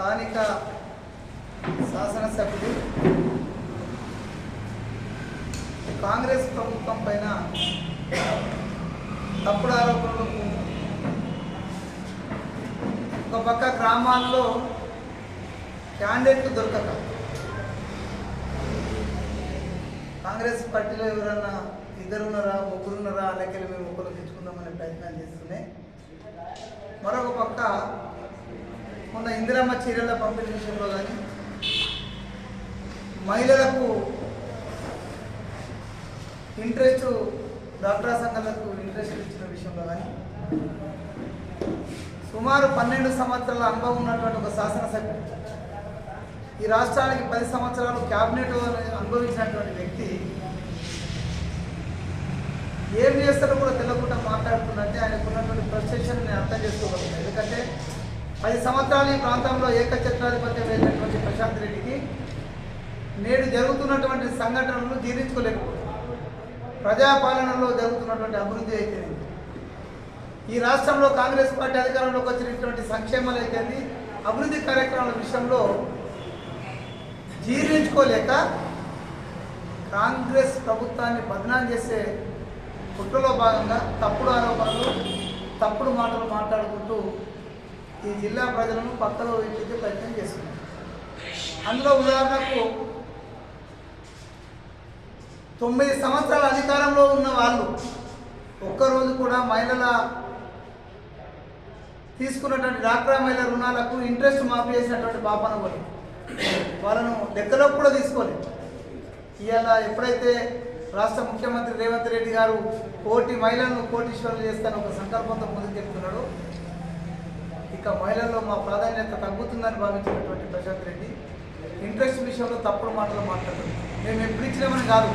స్థానిక శాసనసభ్యులు కాంగ్రెస్ ప్రభుత్వం పైన తప్పుడు ఆరోపణలకు ఒక పక్క గ్రామాల్లో క్యాండిడేట్లు దొరకక కాంగ్రెస్ పార్టీలో ఎవరన్నా ఇద్దరున్నారా ముగ్గురున్నారా అలాగే మేము ఒకరు తెచ్చుకుందామనే ప్రయత్నం చేస్తున్నాయి మరొక పక్క మొన్న ఇందిరమ్మ చీరల పంపిణీ విషయంలో కానీ మహిళలకు ఇంట్రెస్ట్ డాక్టరా సంఘాలకు ఇంట్రెస్ట్ ఇచ్చిన విషయంలో కానీ సుమారు పన్నెండు సంవత్సరాల అనుభవం ఉన్నటువంటి ఒక శాసనసభ్యుడు ఈ రాష్ట్రానికి పది సంవత్సరాలు క్యాబినెట్ అనుభవించినటువంటి వ్యక్తి ఏం చేస్తారో కూడా తెలియకుండా మాట్లాడుతున్నట్టే ఆయనకు ఉన్నటువంటి ఫ్రస్ట్రేషన్ నేను అర్థం చేసుకోగలిగాను పది సంవత్సరాలు ఈ ప్రాంతంలో ఏకఛత్రాధిపత్యం వేసినటువంటి ప్రశాంత్ రెడ్డికి నేడు జరుగుతున్నటువంటి సంఘటనలు జీర్ణించుకోలేకపోతుంది ప్రజాపాలనలో జరుగుతున్నటువంటి అభివృద్ధి అయితే ఈ రాష్ట్రంలో కాంగ్రెస్ పార్టీ అధికారంలోకి వచ్చినటువంటి సంక్షేమాలు అయితే అభివృద్ధి కార్యక్రమాల విషయంలో జీర్ణించుకోలేక కాంగ్రెస్ ప్రభుత్వాన్ని బదనాం చేసే కుట్రలో భాగంగా తప్పుడు ఆరోపణలు తప్పుడు మాటలు మాట్లాడుకుంటూ ఈ జిల్లా ప్రజలను పక్కలో పెట్టే ప్రయత్నం చేస్తున్నారు అందులో ఉదాహరణకు తొమ్మిది సంవత్సరాల అధికారంలో ఉన్న వాళ్ళు ఒక్కరోజు కూడా మహిళల తీసుకున్నటువంటి డాక్రా మహిళల రుణాలకు ఇంట్రెస్ట్ మాఫీ చేసినటువంటి పాపన కూడా వాళ్ళను లెక్కలోకి కూడా తీసుకోలేదు. ఇవాళ ఎప్పుడైతే రాష్ట్ర ముఖ్యమంత్రి రేవంత్ రెడ్డి గారు కోటి మహిళలను కోటీశ్వరులు చేస్తాను ఒక సంకల్పంతో ముందుకు చెప్తున్నాడు ఇంకా మహిళల్లో మా ప్రాధాన్యత తగ్గుతుందని భావించినటువంటి ప్రశాంత్ రెడ్డి ఇంట్రెస్ట్ విషయంలో తప్పుడు మాటలు మాట్లాడుతుంది మేము ఎప్పుడు ఇచ్చినామని కాదు.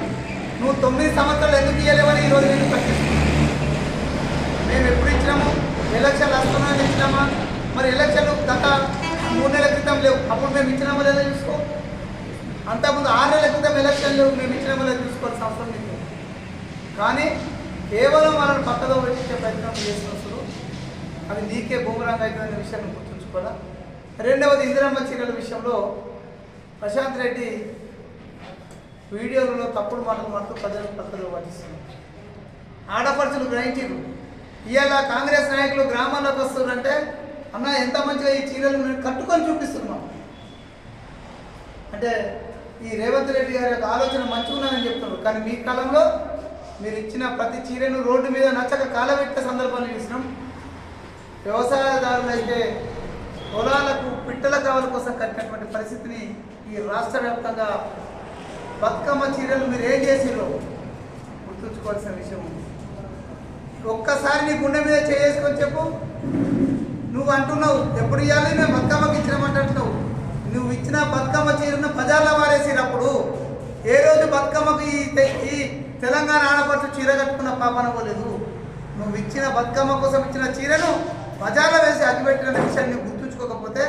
నువ్వు తొమ్మిది సంవత్సరాలు ఎందుకు ఇవ్వలేవని ఈరోజు నేను ప్రశ్నిస్తున్నాను మేము ఎప్పుడు ఇచ్చినాము? ఎలక్షన్లు వస్తున్నాయని ఇచ్చినామా? మరి ఎలక్షన్లు గత మూడు నెలల క్రితం లేవు. అప్పుడు మేము ఇచ్చినామా లేదా చూసుకో. అంతకుముందు ఆరు నెలల క్రితం ఎలక్షన్ లేవు. మేము ఇచ్చినామా లేదా చూసుకోవాల్సిన అవసరం లేదు. కానీ కేవలం వాళ్ళని పక్కదో పెట్టించే ప్రయత్నం చేస్తున్నారు అది నీకే బూమరాంగ్ అవుతుందనే విషయాన్ని గుర్తుంచుకోవాలా? రెండవది ఇందిరమ్మ చీరల విషయంలో ప్రశాంత్ రెడ్డి వీడియోలలో తప్పుడు మాటలు మాట్లాడుతూ ప్రజలకు పక్కదో పట్టిస్తున్నారు ఆడపడుచులు గ్రహించారు ఇవాళ కాంగ్రెస్ నాయకులు గ్రామాల్లోకి వస్తున్నారంటే అన్న ఎంత మంచిగా ఈ చీరలు కట్టుకొని చూపిస్తున్నాం అంటే ఈ రేవంత్ రెడ్డి గారి యొక్క ఆలోచన మంచిగా చెప్తున్నారు. కానీ మీ కాలంలో మీరు ఇచ్చిన ప్రతి చీరను రోడ్డు మీద నచ్చక కాలబెట్టే సందర్భాలు వ్యవసాయదారులు అయితే పొలాలకు పిట్టల కావల కోసం కట్టినటువంటి పరిస్థితిని ఈ రాష్ట్ర వ్యాప్తంగా బతుకమ్మ చీరలు మీరు ఏం చేసిరో గుర్తుంచుకోవాల్సిన విషయం ఒక్కసారి నీ గుండె మీద చేసుకొని చెప్పు. నువ్వు అంటున్నావు ఎప్పుడు ఇవ్వాలి మేము బతుకమ్మకి ఇచ్చినామంటున్నావు నువ్వు ఇచ్చిన బతుకమ్మ చీరను బజార్లో వారేసినప్పుడు ఏ రోజు బతుకమ్మకు ఈ ఈ తెలంగాణ ఆడపడుచు చీర కట్టుకున్న పాపన పోలేదు నువ్వు ఇచ్చిన బతుకమ్మ కోసం ఇచ్చిన చీరను బజార్లో వేసి అగ్గిపెట్టిన విషయాన్ని గుర్తుంచుకోకపోతే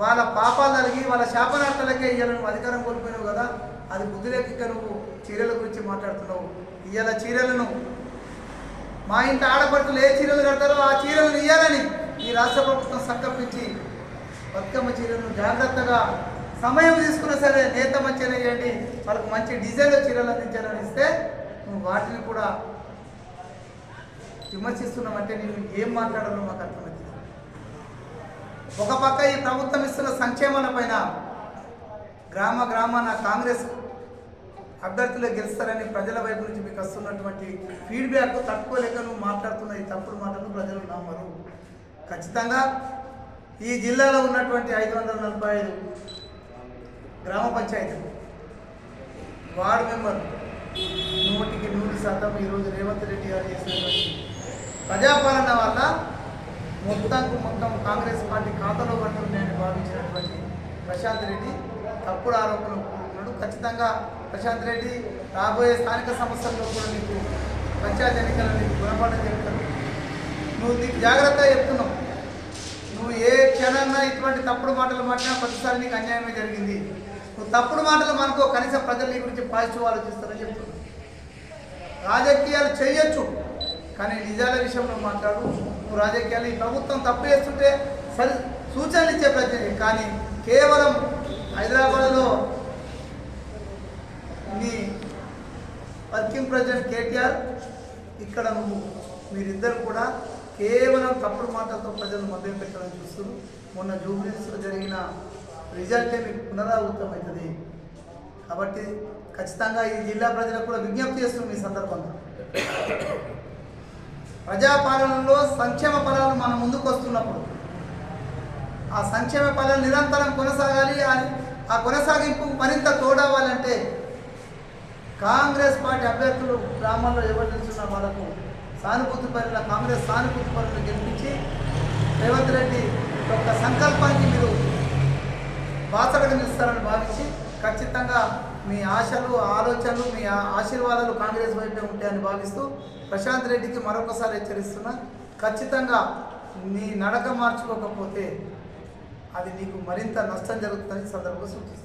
వాళ్ళ పాపాలు తలిగి వాళ్ళ శాపనార్థాలకే ఇవాళ నువ్వు అధికారం కోల్పోయినావు కదా అది బుద్ధిలేక నువ్వు చీరల గురించి మాట్లాడుతున్నావు. ఇవాళ చీరలను. మా ఇంటి ఆడపడుతులు ఏ చీరలు కడతారో ఆ చీరలను ఇయ్యాలని ఈ రాష్ట్ర ప్రభుత్వం సంకల్పించి బతుకమ్మ చీరలను జాగ్రత్తగా సమయం తీసుకున్నా సరే నేత మంచిగా చేయండి వాళ్ళకు మంచి డిజైన్లో చీరలు అందించాలని ఇస్తే నువ్వు వాటిని కూడా విమర్శిస్తున్నామంటే నేను ఏం మాట్లాడాలో మాకు అర్థమవుతుంది ఒక పక్క ఈ ప్రభుత్వం ఇస్తున్న సంక్షేమాల పైన గ్రామ గ్రామాన కాంగ్రెస్ అభ్యర్థులు గెలుస్తారని ప్రజల వైపు నుంచి మీకు వస్తున్నటువంటి ఫీడ్బ్యాక్ తట్టుకోలేక నువ్వు మాట్లాడుతున్న ఈ తప్పుడు మాటలు ప్రజలు నమ్మరు. ఖచ్చితంగా ఈ జిల్లాలో ఉన్నటువంటి ఐదు వందల నలభై ఐదు గ్రామ పంచాయతీలు వార్డు మెంబర్ నూటికి నూరు శాతం ఈరోజు రేవంత్ రెడ్డి గారు చేసినటువంటి ప్రజాపాలన వల్ల మొత్తంకు మొత్తం కాంగ్రెస్ పార్టీ ఖాతాలో పడుతున్నాయని భావించినటువంటి ప్రశాంత్ రెడ్డి తప్పుడు ఆరోపణలు కూడుకున్నాడు ఖచ్చితంగా ప్రశాంత్ రెడ్డి రాబోయే స్థానిక సంస్థల్లో కూడా నీకు పంచాయతీ ఎన్నికలను నీకు గుణపాఠం చెప్తాను నువ్వు నీకు జాగ్రత్తగా చెప్తున్నావు. నువ్వు ఏ క్షణాన్నా ఇటువంటి తప్పుడు మాటలు మాట్లాడినా ప్రతిసారి నీకు అన్యాయమే జరిగింది. నువ్వు తప్పుడు మాటలు మనకో కనీసం ప్రజల గురించి పాజిటివ్ ఆలోచిస్తారని చెప్తున్నావు. రాజకీయాలు చేయొచ్చు. కానీ నిజాల విషయంలో మాట్లాడు. నువ్వు రాజకీయాలు ఈ ప్రభుత్వం తప్పు చేస్తుంటే సరి సూచనలు ఇచ్చే ప్రయత్నం కానీ కేవలం హైదరాబాద్లో నీ వర్కింగ్ ప్రెసిడెంట్ కేటీఆర్ ఇక్కడ నువ్వు మీరిద్దరు కూడా కేవలం తప్పుడు మాటలతో ప్రజలను మభ్య పెట్టాలని చూస్తున్నారు. మొన్న జూబ్లీస్లో జరిగిన రిజల్టే మీకు పునరావృతమవుతుంది కాబట్టి ఖచ్చితంగా ఈ జిల్లా ప్రజలకు కూడా విజ్ఞప్తి చేస్తున్నాం ఈ సందర్భంగా. ప్రజాపాలనలో సంక్షేమ ఫలాలు మన ముందుకు వస్తున్నప్పుడు. ఆ సంక్షేమ ఫలాలు నిరంతరం కొనసాగాలి ఆ- ఆ కొనసాగింపు మరింత తోడవ్వాలంటే కాంగ్రెస్ పార్టీ అభ్యర్థులు గ్రామాల్లో ఎవరు వాళ్ళకు సానుభూతి పరుల కాంగ్రెస్ సానుభూతి పరులు గెలిపించి రేవంత్ రెడ్డి యొక్క సంకల్పానికి మీరు బాసటగా నిలుస్తారని భావించి ఖచ్చితంగా మీ ఆశలు ఆలోచనలు మీ ఆశీర్వాదాలు కాంగ్రెస్ వైపే ఉంటాయని భావిస్తూ ప్రశాంత్ రెడ్డికి మరొకసారి హెచ్చరిస్తున్నా ఖచ్చితంగా నీ నడక మార్చుకోకపోతే అది నీకు మరింత నష్టం జరుగుతుందని సందర్భంగా సూచిస్తుంది